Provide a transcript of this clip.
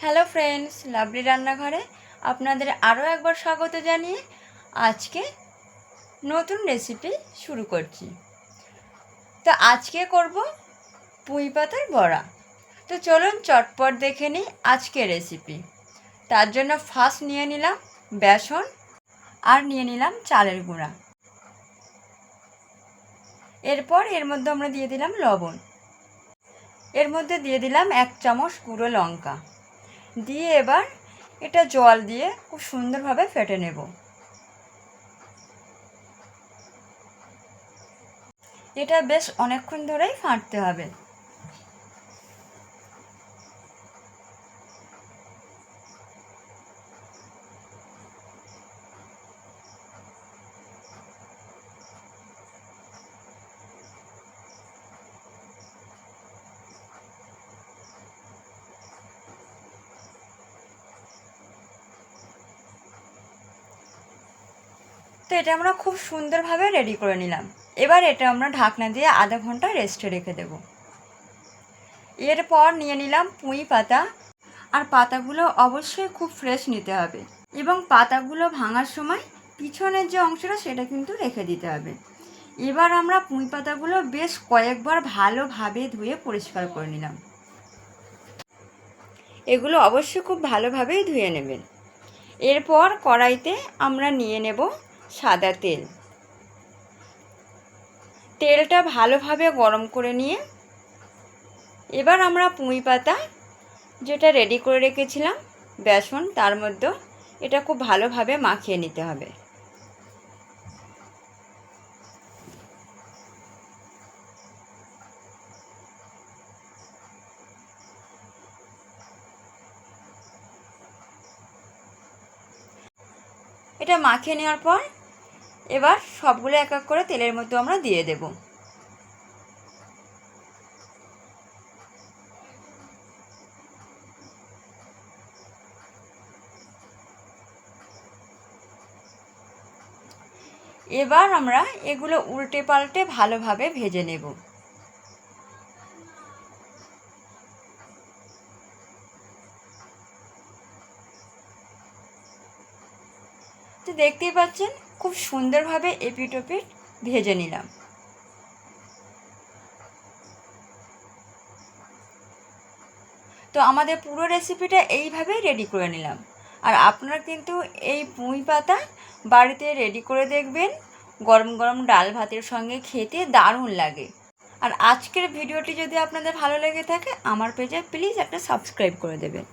Hello friends lovely রান্নাঘরে আপনাদের আরও একবার স্বাগত জানিয়ে আজকে নতুন রেসিপি শুরু করছি। তো আজকে করব পুঁই পাতার বড়া। তো চলুন চটপট দেখে নিই আজকে রেসিপি তার জন্য ফার্স্ট নিয়ে নিলাম বেসন আর নিয়ে নিলাম চালের গুঁড়া। এরপর এর মধ্যে আমরা দিয়ে দিলাম লবণ। এর মধ্যে দিয়ে দিলাম এক চামচ গুঁড়ো লঙ্কা। দিয়ে এবার এটা জল দিয়ে খুব সুন্দরভাবে ফেটে নেব। এটা বেশ অনেকক্ষণ ধরেই ফাটতে হবে। তো এটা আমরা খুব সুন্দরভাবে রেডি করে নিলাম। এবার এটা আমরা ঢাকনা দিয়ে আধা ঘণ্টা রেস্টে রেখে দেব। এরপর নিয়ে নিলাম পুঁই পাতা। আর পাতাগুলো অবশ্যই খুব ফ্রেশ নিতে হবে। এবং পাতাগুলো ভাঙার সময় পিছনের যে অংশটা সেটা কিন্তু রেখে দিতে হবে। এবার আমরা পুঁই পাতাগুলো বেশ কয়েকবার ভালোভাবে ধুয়ে পরিষ্কার করে নিলাম। এগুলো অবশ্যই খুব ভালোভাবেই ধুয়ে নেবেন। এরপর কড়াইতে আমরা নিয়ে নেব সাদা তেল। তেলটা ভালোভাবে গরম করে নিয়ে এবার আমরা পুঁই পাতা যেটা রেডি করে রেখেছিলাম, বেসন, তার মধ্যে এটা খুব ভালোভাবে মাখিয়ে নিতে হবে। এটা মাখিয়ে নেওয়ার পর এবার সবগুলো এক এক করে তেলের মধ্যে আমরা দিয়ে দেব। এবার আমরা এগুলো উল্টে পাল্টে ভালোভাবে ভেজে নেব। তো দেখতেই পাচ্ছেন খুব সুন্দরভাবে এপিট ওপিট ভেজে নিলাম। তো আমাদের পুরো রেসিপিটা এইভাবেই রেডি করে নিলাম। আর আপনারা কিন্তু এই পুঁই পাতা বাড়িতে রেডি করে দেখবেন। গরম গরম ডাল ভাতের সঙ্গে খেতে দারুণ লাগে। আর আজকের ভিডিওটি যদি আপনাদের ভালো লেগে থাকে, আমার পেজে প্লিজ একটা সাবস্ক্রাইব করে দেবেন।